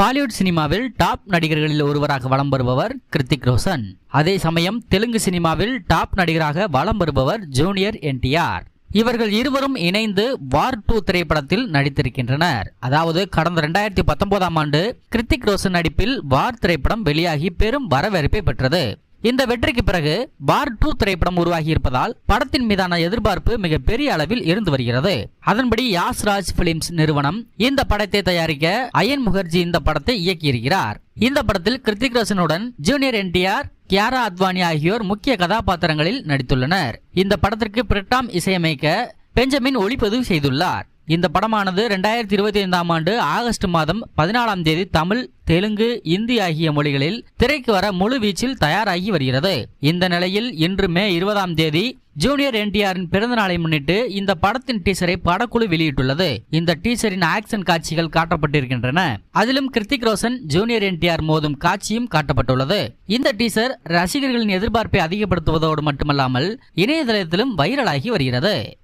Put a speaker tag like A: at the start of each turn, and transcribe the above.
A: பாலிவுட் சினிமாவில் டாப் நடிகர்களில் ஒருவராக வலம் வருபவர் கிருத்திக் ரோஷன். அதே சமயம் தெலுங்கு சினிமாவில் டாப் நடிகராக வலம் வருபவர் ஜூனியர் என்டிஆர் இவர்கள் இருவரும் இணைந்து வார் டூ திரைப்படத்தில் நடித்திருக்கின்றனர். அதாவது கடந்த ரெண்டாயிரத்தி பத்தொன்பதாம் ஆண்டு கிருத்திக் ரோஷன் நடிப்பில் வார் திரைப்படம் வெளியாகி பெரும் வரவேற்பை பெற்றது. இந்த வெற்றிக்கு பிறகு பார் டூ திரைப்படம் உருவாகி இருப்பதால் படத்தின் மீதான எதிர்பார்ப்பு மிக பெரிய அளவில் இருந்து வருகிறது. அதன்படி யாஸ் ராஜ் பிலிம்ஸ் நிறுவனம் இந்த படத்தை தயாரிக்க அயன் முகர்ஜி இந்த படத்தை இயக்கியிருக்கிறார். இந்த படத்தில் கிருத்திக் ரோஷனுடன் ஜூனியர் என்டிஆர் கியாரா அத்வானி ஆகியோர் முக்கிய கதாபாத்திரங்களில் நடித்துள்ளனர். இந்த படத்திற்கு பிரிட்டாம் இசையமைக்க பெஞ்சமின் ஒளிப்பதிவு செய்துள்ளார். இந்த படமானது ரெண்டாயிரத்தி இருபத்தி ஐந்தாம் ஆண்டு ஆகஸ்ட் மாதம் பதினாலாம் தேதி தமிழ் தெலுங்கு இந்தி ஆகிய மொழிகளில் திரைக்கு வர முழு வீச்சில் தயாராகி வருகிறது. இந்த நிலையில் இன்று மே இருபதாம் தேதி ஜூனியர் என்டிஆரின் பிறந்த நாளை முன்னிட்டு இந்த படத்தின் டீசரை படக்குழு வெளியிட்டுள்ளது. இந்த டீசரின் ஆக்ஷன் காட்சிகள் காட்டப்பட்டிருக்கின்றன. அதிலும் கிருத்திக் ரோஷன் ஜூனியர் என்டிஆர் மோதும் காட்சியும் காட்டப்பட்டுள்ளது. இந்த டீசர் ரசிகர்களின் எதிர்பார்ப்பை அதிகப்படுத்துவதோடு மட்டுமல்லாமல் இணையதளத்திலும் வைரலாகி வருகிறது.